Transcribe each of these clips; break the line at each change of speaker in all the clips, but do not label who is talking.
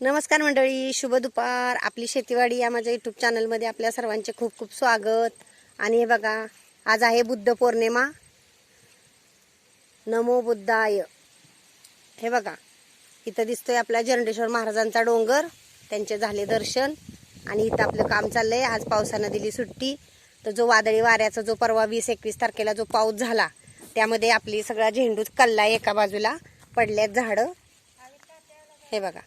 नमस्कार मंडळी शुभ दुपार. आपली शेतीवाडी या माझ्या युट्यूब चॅनलमध्ये आपल्या सर्वांचे खूप खूप स्वागत. आणि हे बघा आज आहे बुद्ध पौर्णिमा. नमो बुद्धाय. हे बघा इथं दिसतोय आपल्या जरंडेश्वर महाराजांचा डोंगर. त्यांचे झाले दर्शन. आणि इथं आपलं काम चाललंय. आज पावसानं दिली सुट्टी. तर जो वादळी वाऱ्याचा जो परवा वीस एकवीस तारखेला जो पाऊस झाला त्यामध्ये आपली सगळा झेंडूच कल्ला एका बाजूला पडल्यात झाडं. हे बघा.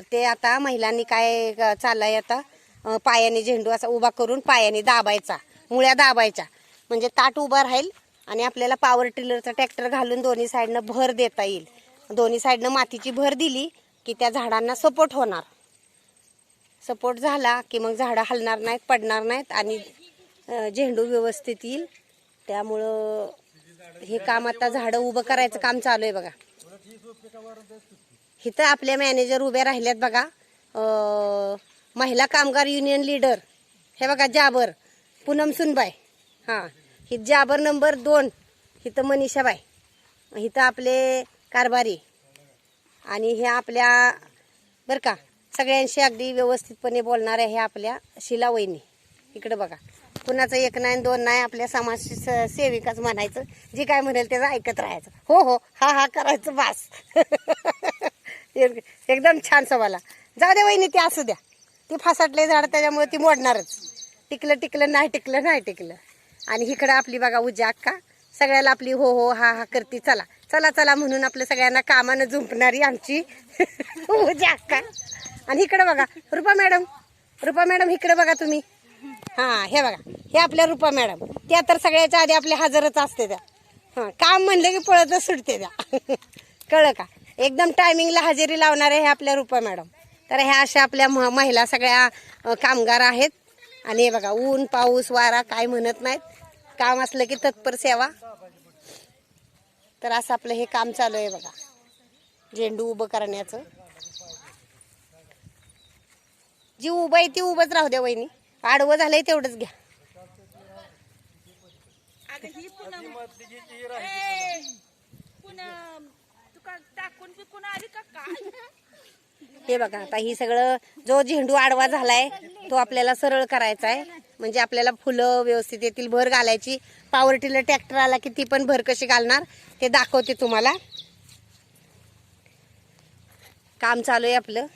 तर ते आता महिलांनी काय चाललंय आता पायाने झेंडू असा उभा करून पायाने दाबायचा मुळ्या दाबायच्या. म्हणजे ताट उभा राहील आणि आपल्याला पॉवर टिलरचा ट्रॅक्टर घालून दोन्ही साईडनं भर देता येईल. दोन्ही साईडनं मातीची भर दिली की त्या झाडांना सपोर्ट होणार. सपोर्ट झाला की मग झाडं हलणार नाहीत पडणार नाहीत आणि झेंडू व्यवस्थित येईल. त्यामुळं हे काम आता झाडं उभं करायचं काम चालू आहे बघा. इथं आपल्या मॅनेजर उभे राहिल्यात बघा. महिला कामगार युनियन लीडर. हे बघा जाबर. पूनम सुनबाई. हां. ही जाबर नंबर दोन. इथं मनीषाबाई. इथं आपले कारभारी. आणि हे आपल्या बरं का सगळ्यांशी अगदी व्यवस्थितपणे बोलणाऱ्या हे आपल्या शिला वहिनी इकडं बघा. कुणाचं एक नाही दोन नाही आपल्या समाज स- सेविकाच म्हणायचं. जे काय म्हणेल त्याचं ऐकत राहायचं. हो हो. हा हा करायचं बास. एक- एकदम छान सवाला जाऊ दे वहिनी ती असू द्या. ती फासाटले झाड त्याच्यामुळे ती मोडणारच. टिकलं टिकलं नाही टिकलं नाही टिकलं. आणि इकडं आपली बघा उज्या अक्का. सगळ्याला आपली हो हो हा हा करती चला. चला चला म्हणून आपल्या सगळ्यांना कामानं झुंपणारी आमची उज्या अक्का. आणि इकडं बघा रुपा मॅडम. रुपा मॅडम इकडं बघा तुम्ही. हा हे बघा. हे आपल्या रुपा मॅडम. त्या तर सगळ्याच्या आधी आपल्या हजरच असते त्या. हा काम म्हणलं की पळतच सुटते त्या. कळलं का? एकदम टायमिंगला हजेरी लावणार हे आपल्या रुपा मॅडम. तर ह्या अशा आपल्या म- महिला सगळ्या कामगार आहेत. आणि हे बघा ऊन पाऊस वारा काय म्हणत नाहीत. काम असलं की तत्पर सेवा. तर असं आपलं हे काम चालू आहे बघा. झेंडू उभं करण्याचं. जी उभं आहे ती उभंच राहू द्या वहिनी. आडवं झालंय तेवढंच घ्या.
अगं टाकून पिकून आली का काय?
हे बघा आता ही सगळं जो झेंडू आडवा झालाय तो आपल्याला सरळ करायचा आहे म्हणजे आपल्याला फुलं व्यवस्थित येतील भर घालायची. पॉवर टिलर ट्रॅक्टर आला की ती पण भर कशी घालणार ते दाखवते तुम्हाला. काम चालू आहे आपलं.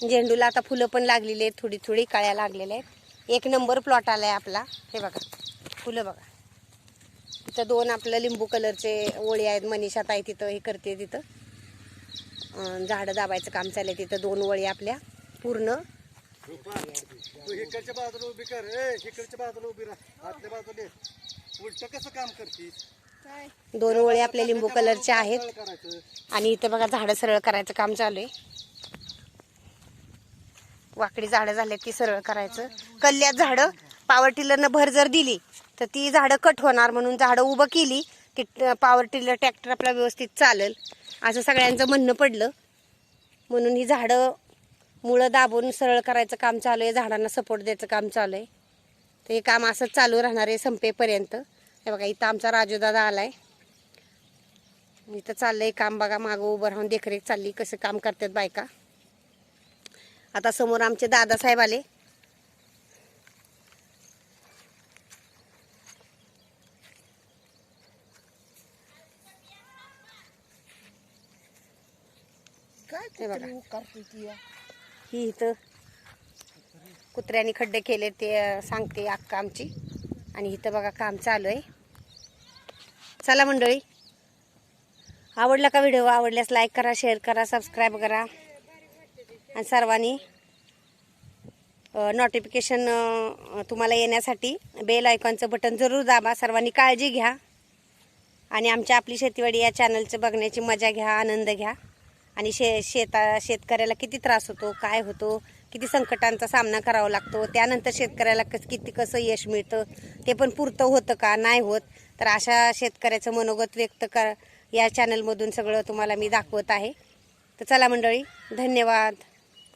झेंडूला आता फुलं पण लागलेली आहेत थोडी थोडी कळ्या लागलेल्या आहेत. एक नंबर प्लॉट आलाय आपला. हे बघा फुलं बघा. तिथं दोन आपलं लिंबू कलरचे ओळी आहेत मनीषा ताई तिथं हे करते तिथं. झाडं दाबायचं काम चाललंय तिथं दोन वळी आपल्या पूर्ण.
इकडच्या बाजूला उभी कर ए इकडच्या बाजूला उभी राहा आतल्या बाजूला उलट कसं काम करतीस?
दोन वळी आपल्या लिंबू कलरच्या आहेत. आणि इथं बघा झाडं सरळ करायचं काम चालू आहे. वाकडी झाडं झाले ती सरळ करायचं. कल्ल्यात झाडं पॉवर टिलरनं भर जर दिली तर ती झाडं कट होणार म्हणून झाडं उभं केली की पॉवर टिलर ट्रॅक्टर आपला व्यवस्थित चालेल. असं सगळ्यांचं म्हणणं पडलं. म्हणून ही झाडं मुळं दाबून सरळ करायचं काम चालू आहे. झाडांना सपोर्ट द्यायचं काम चालू आहे. तर हे काम असंच चालू राहणार आहे संपेपर्यंत. हे बघा इथं आमचा राजूदादा आला आहे इथं चाललं आहे काम बघा मागं उभं राहून देखरेख चालली कसं काम करतात बायका. आता समोर आमचे दादासाहेब आले. हे बघा. ही इथं कुत्र्याने खड्डे केले ते अं, सांगते अक्का आमची. आणि इथं बघा काम चालू आहे. चला मंडळी. आवडला का व्हिडिओ? आवडल्यास लाईक करा शेअर करा सबस्क्राईब करा. आणि सर्वांनी नोटिफिकेशन तुम्हाला येण्यासाठी बेल आयकॉनचं बटन जरूर दाबा. सर्वांनी काळजी घ्या. आणि आमच्या आपली शेतीवाडी या चॅनलचं बघण्याची मजा घ्या आनंद घ्या. आणि शे शेता शेतकऱ्याला किती त्रास होतो काय होतो किती संकटांचा सामना करावा लागतो त्यानंतर शेतकऱ्याला कस किती कसं यश मिळतं ते पण पुरतं होतं का नाही होत. तर अशा शेतकऱ्याचं मनोगत व्यक्त कर या चॅनलमधून सगळं तुम्हाला मी दाखवत आहे. तर चला मंडळी धन्यवाद.